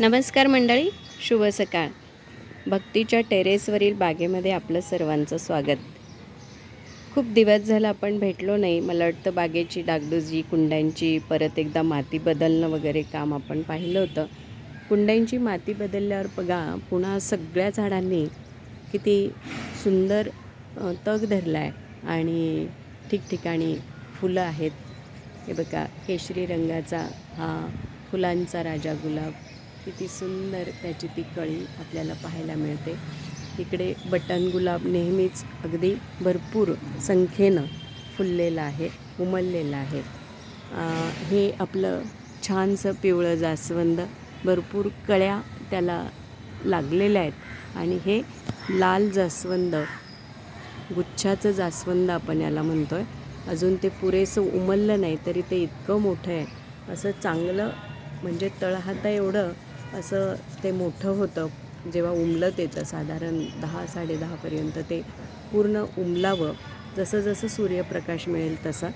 नमस्कार मंडळी शुभ सकाळ. भक्तीच्या टेरेसवरील बागेमध्ये आपलं सर्वांचं स्वागत. खूप दिवस झाला आपण भेटलो नाही. मला वाटतं बागेची डागडुजी कुंड्यांची परत एकदा माती बदलणं वगैरे काम आपण पाहिलं होतं. कुंड्यांची माती बदलल्यावर बघा पुन्हा सगळ्या झाडांनी किती सुंदर तग धरला आहे आणि ठिकठिकाणी फुलं आहेत. हे बघा केशरी रंगाचा हा फुलांचा राजा गुलाब. किती सुंदर त्याची ती कळी आपल्याला पाहायला मिळते. इकडे बटन गुलाब नेहमीच अगदी भरपूर संख्येनं फुललेलं आहे उमललेलं आहे. हे आपलं छानसं पिवळं जास्वंद भरपूर कळ्या त्याला लागलेल्या आहेत. आणि हे लाल जास्वंद गुच्छाचं जास्वंद आपण याला म्हणतो आहे अजून ते पुरेसं उमललं नाही तरी ते इतकं मोठं आहे. असं चांगलं म्हणजे तळहाता एवढं असं ते मोठं होतं. जेव्हा उमलत येतं साधारण दहा साडेदहापर्यंत ते पूर्ण उमलावं जसं जसं सूर्यप्रकाश मिळेल तसा.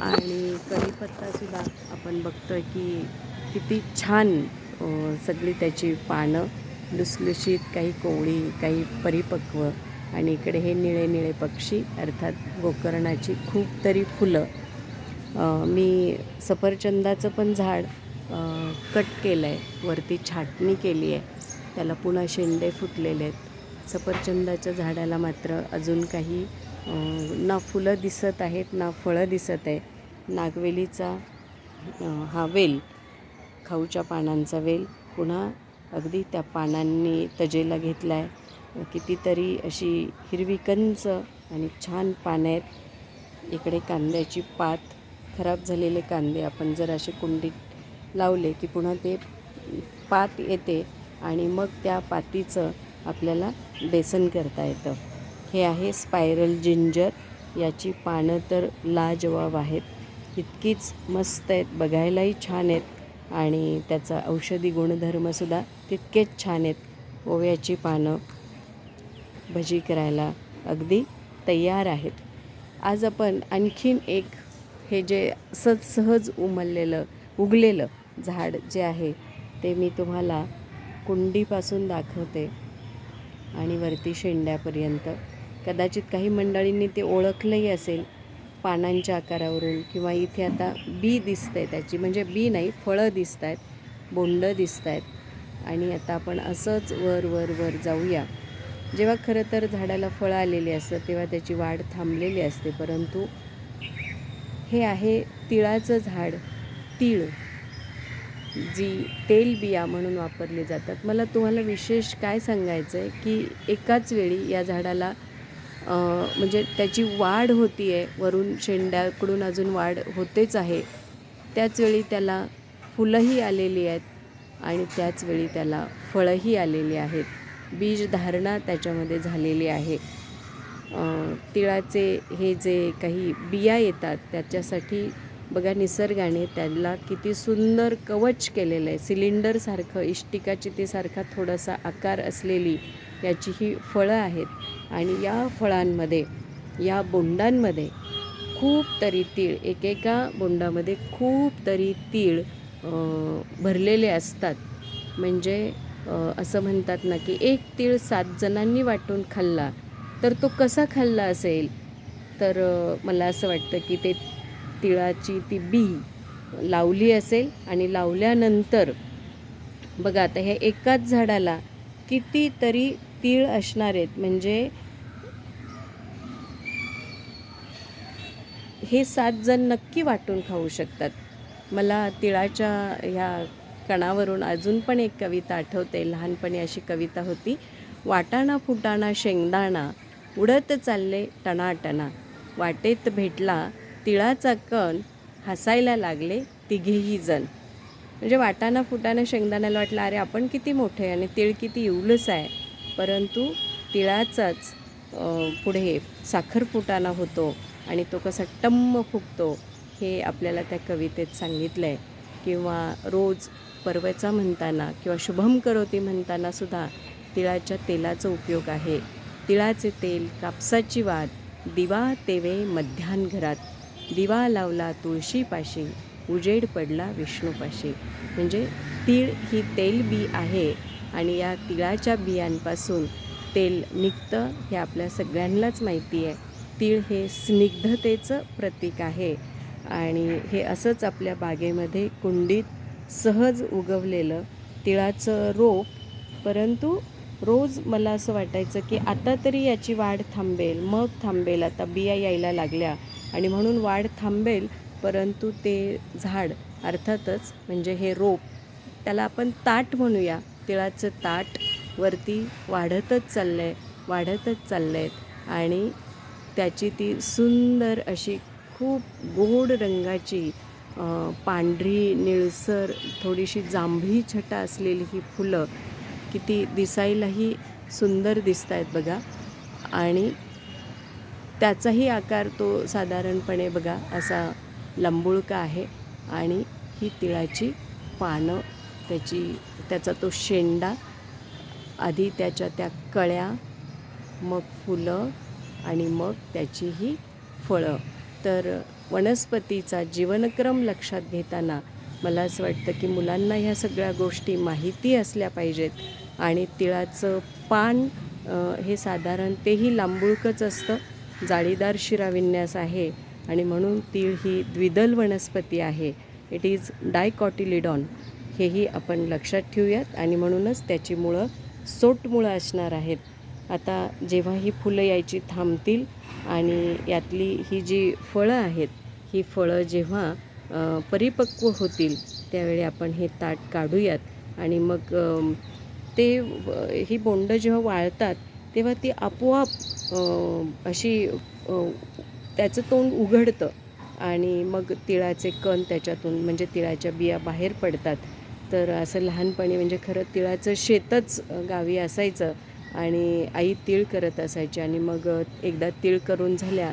आणि कढीपत्तासुद्धा आपण बघतो आहे की किती छान सगळी त्याची पानं लुसलुशीत काही कोवळी काही परिपक्व आणि इकडे हे निळे निळे पक्षी अर्थात गोकर्णाची खूप तरी फुलं. मी सफरचंदाचं पण झाड कट केलं आहे वरती छाटणी केली आहे. त्याला पुन्हा शेंडे फुटलेले आहेत. सफरचंदाच्या झाडाला मात्र अजून काही ना फुलं दिसत आहेत ना फळं दिसत आहे नागवेलीचा हा वेल खाऊच्या पानांचा वेल. पुन्हा अगदी त्या पानांनी तजेला घेतला आहे कितीतरी अशी हिरवी कंच आणि छान पानं आहेत. इकडे कांद्याची पात खराब झालेले कांदे. आपण जर असे कुंडीत लावले की पुन्हा ते पात येते आणि मग त्या पातीचं आपल्याला बेसन करता येतं. हे आहे स्पायरल जिंजर. याची पानं तर लाजवाब आहेत. इतकीच मस्त आहेत. बघायलाही छान आहेत. आणि त्याचा औषधी गुणधर्मसुद्धा तितकेच छान आहेत. ओव्याची पानं भजी करायला अगदी तयार आहेत. आज आपण आणखीन एक हे जे सहज सहज उमललेलं उगलेलं झाड जे आहे ते मी तुम्हाला कुंडीपासून दाखवते आणि वरती शेंड्यापर्यंत. कदाचित काही मंडळींनी ते ओळखलंही असेल पानांच्या आकारावरून किंवा इथे आता बी दिसतंय त्याची म्हणजे बी नाही फळं दिसत आहेत बोंड दिसत आहेत आणि आता आपण असंच वर वर वर जाऊया. जेव्हा खरं तर झाडाला फळं आलेली असतात तेव्हा त्याची वाढ थांबलेली असते परंतु हे आहे तिळाचं झाड तीळ. जी तेलबिया म्हणून वापरली जातात. मला तुम्हाला विशेष काय सांगायचं आहे की एकाच वेळी या झाडाला म्हणजे त्याची वाढ होती आहे वरून शेंड्याकडून अजून वाढ होतेच आहे त्याचवेळी त्याला फुलंही आलेली आहेत आणि त्याचवेळी त्याला फळंही आलेली आहेत. बीज धारणा त्याच्यामध्ये झालेली आहे. तिळाचे हे जे काही बिया येतात त्याच्यासाठी बघा निसर्गाने त्याला किती सुंदर कवच केलेलं आहे. सिलेंडरसारखं इष्टिका चितीसारखा थोडासा आकार असलेली याची ही फळं आहेत. आणि या फळांमध्ये या बोंडांमध्ये खूप तरी तीळ एकेका बोंडामध्ये खूप तरी तीळ भरलेले असतात. म्हणजे असं म्हणतात ना की एक तीळ सात जणांनी वाटून खाल्ला तर तो कसा खाल्ला असेल? तर मला असं वाटतं की ते तिळाची ती बी लावली असेल आणि लावल्यानंतर बघा आता हे एकाच झाडाला कितीतरी तीळ असणार आहेत. म्हणजे हे सात जण नक्की वाटून खाऊ शकतात. मला तिळाच्या ह्या कणावरून अजून पण एक कविता आठवते. लहानपणी अशी कविता होती वाटाणा फुटाणा शेंगदाणा उडत चालले टणाटणा. वाटेत भेटला तिळाचा कण हसायला लागले तिघेही जण. म्हणजे वाटाणा फुटाणा शेंगदाण्याला वाटलं अरे आपण किती मोठे आणि तिळ किती इवलंच आहे. परंतु तिळाचाच पुढे साखर फुटाणा होतो आणि तो कसा टम्म फुगतो हे आपल्याला त्या कवितेत सांगितलं आहे किंवा रोज परवेचा म्हणताना किंवा शुभम करोती म्हणताना सुद्धा तिळाच्या तेलाचा उपयोग आहे. तिळाचे तेल कापसाची वाद दिवा तेवे मध्यान घरात दिवा लावला तुळशीपाशी उजेड पडला विष्णूपाशी. म्हणजे तीळ ही तेलबी आहे आणि या तिळाच्या बियांपासून तेल निघतं हे आपल्या सगळ्यांनाच माहिती आहे. तीळ हे स्निग्धतेचं प्रतीक आहे आणि हे असंच आपल्या बागेमध्ये कुंडीत सहज उगवलेलं तिळाचं रोप परंतु रोज मला असं वाटायचं की आता तरी याची वाढ थांबेल मग थांबेल. आता बिया यायला लागल्या आणि म्हणून वाढ थांबेल परंतु ते झाड अर्थातच म्हणजे हे रोप त्याला आपण ताट म्हणूया. तिळाचं ताट वरती वाढतच चाललं आहे वाढतच चाललं आहेत आणि त्याची ती सुंदर अशी खूप गोड रंगाची पांढरी निळसर थोडीशी जांभळी छटा असलेली ही फुलं किती दिसायलाही सुंदर दिसत आहेत बघा. आणि त्याचाही आकार तो साधारणपणे बघा असा लंबुळका आहे. आणि ही तिळाची पानं त्याची त्याचा तो शेंडा आधी त्याच्या त्या कळ्या मग फुलं आणि मग त्याची ही फळं. तर वनस्पतीचा जीवनक्रम लक्षात घेताना मला असं वाटतं की मुलांना ह्या सगळ्या गोष्टी माहिती असल्या पाहिजेत आणि तिळाचं पान हे साधारण तेही लांबुळकच असतं. जाळीदार शिराविन्यास आहे आणि म्हणून तीळ ही द्विदल वनस्पती आहे. इट इज डायकॉटिलिडॉन हेही आपण लक्षात ठेवूयात आणि म्हणूनच त्याची मुळं सोट मुळं असणार आहेत. आता जेव्हा ही फुलं यायची थांबतील आणि यातली ही जी फळं आहेत ही फळं जेव्हा परिपक्व होतील त्यावेळी आपण हे ताट काढूयात. आणि मग ते ही बोंडं जेव्हा वाळतात तेव्हा ती आपोआप अशी त्याचं तोंड उघडतं. आणि मग तिळाचे कण त्याच्यातून म्हणजे तिळाच्या बिया बाहेर पडतात. तर असं लहानपणी म्हणजे खरं तिळाचं शेतच गावी असायचं. आणि आई तिळ करत असायची. आणि मग एकदा तिळ करून झाल्या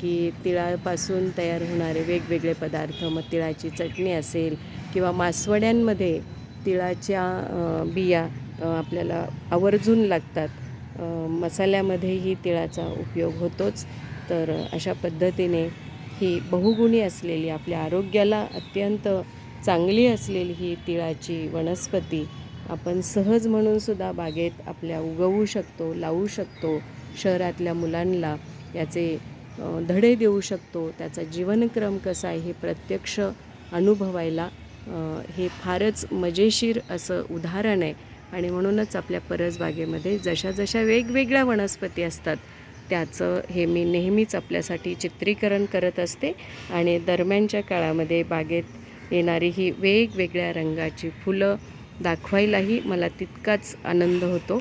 की तिळापासून तयार होणारे वेगवेगळे पदार्थ मग तिळाची चटणी असेल किंवा मासवड्यांमध्ये तिळाच्या बिया आपल्याला आवर्जून लागतात. मसाल्यामध्येही तिळाचा उपयोग होतोच. तर अशा पद्धतीने ही बहुगुणी असलेली आपल्या आरोग्याला अत्यंत चांगली असलेली ही तिळाची वनस्पती आपण सहज म्हणून सुद्धा बागेत आपल्या उगवू शकतो लावू शकतो शहरातल्या मुलांना. याचे धडे देऊ शकतो. त्याचा जीवनक्रम कसा आहे हे प्रत्यक्ष अनुभवायला हे फारच मजेशीर असं उदाहरण आहे. आणि म्हणूनच आपल्या परसबागेमध्ये जशा जशा वेगवेगळ्या वनस्पती असतात त्याचं हे मी नेहमीच आपल्यासाठी चित्रीकरण करत असते. आणि दरम्यानच्या काळामध्ये बागेत येणारी ही वेगवेगळ्या रंगाची फुलं दाखवायलाही मला तितकाच आनंद होतो.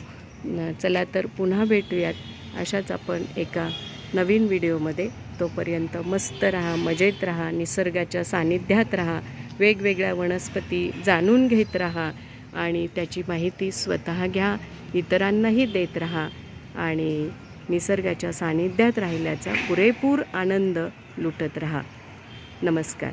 चला तर पुन्हा भेटूयात. अशाच आपण एका नवीन व्हिडिओमध्ये तोपर्यंत मस्त राहा मजेत राहा निसर्गाच्या सानिध्यात राहा वेगवेगळ्या वनस्पती जाणून घेत राहा आणि त्याची माहिती स्वतः घ्या इतरांनाही देत राहा आणि निसर्गाच्या सानिध्यात राहिल्याचा पुरेपूर आनंद लुटत राहा. नमस्कार.